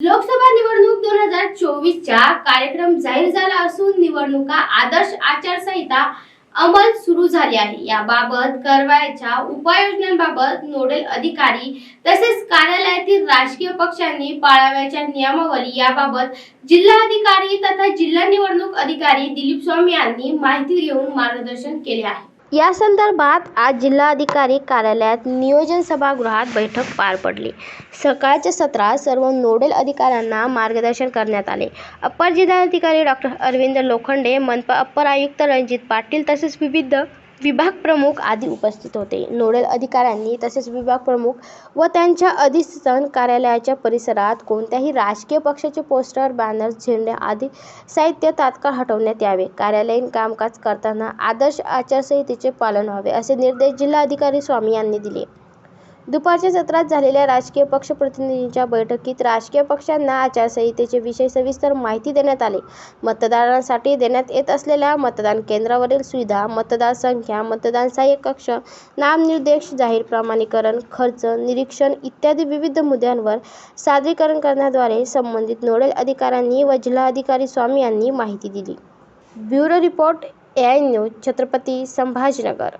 लोकसभा निवडणूक दोन हजार चोवीसच्या कार्यक्रम जाहीर झाला असून निवडणुका आदर्श आचारसंहिता अंमल सुरू झाली आहे. याबाबत करवायच्या उपाययोजनांबाबत नोडल अधिकारी तसेच कार्यालयातील राजकीय पक्षांनी पाळाव्याच्या नियमावली याबाबत जिल्हाधिकारी तथा जिल्हा निवडणूक अधिकारी दिलीप स्वामी यांनी माहिती घेऊन मार्गदर्शन केले आहे. या संदर्भात आज जिल्हाधिकारी कार्यालयात नियोजन सभागृहात बैठक पार पडली. सकाळच्या सत्रात सर्व नोडल अधिकाऱ्यांना मार्गदर्शन करण्यात आले. अप्पर जिल्हाधिकारी डॉक्टर अरविंद लोखंडे मनपा अप्पर आयुक्त रणजित पाटील तसेच विविध विभाग प्रमुख आदी उपस्थित होते. नोडल अधिकाऱ्यांनी तसेच विभाग प्रमुख व त्यांच्या अधिसन कार्यालयाच्या परिसरात कोणत्याही राजकीय पक्षाचे पोस्टर बॅनर झेंडे आदी साहित्य तात्काळ हटवण्यात यावे. कार्यालयीन कामकाज करताना आदर्श आचारसंहितेचे पालन व्हावे असे निर्देश जिल्हाधिकारी स्वामी यांनी दिले. दुपारच्या सत्रात झालेल्या राजकीय पक्ष प्रतिनिधींच्या बैठकीत राजकीय पक्षांना आचारसंहितेचे विषय सविस्तर माहिती देण्यात आली. मतदारांसाठी देण्यात येत असलेल्या मतदान केंद्रावरील सुविधा मतदार संख्या मतदान सहाय्य कक्ष नामनिर्देश जाहीर प्रमाणीकरण खर्च निरीक्षण इत्यादी विविध मुद्द्यांवर सादरीकरण करण्याद्वारे संबंधित नोडल अधिकाऱ्यांनी व जिल्हाधिकारी स्वामी यांनी माहिती दिली. Bureau report A I news Chhatrapati Sambhajinagar.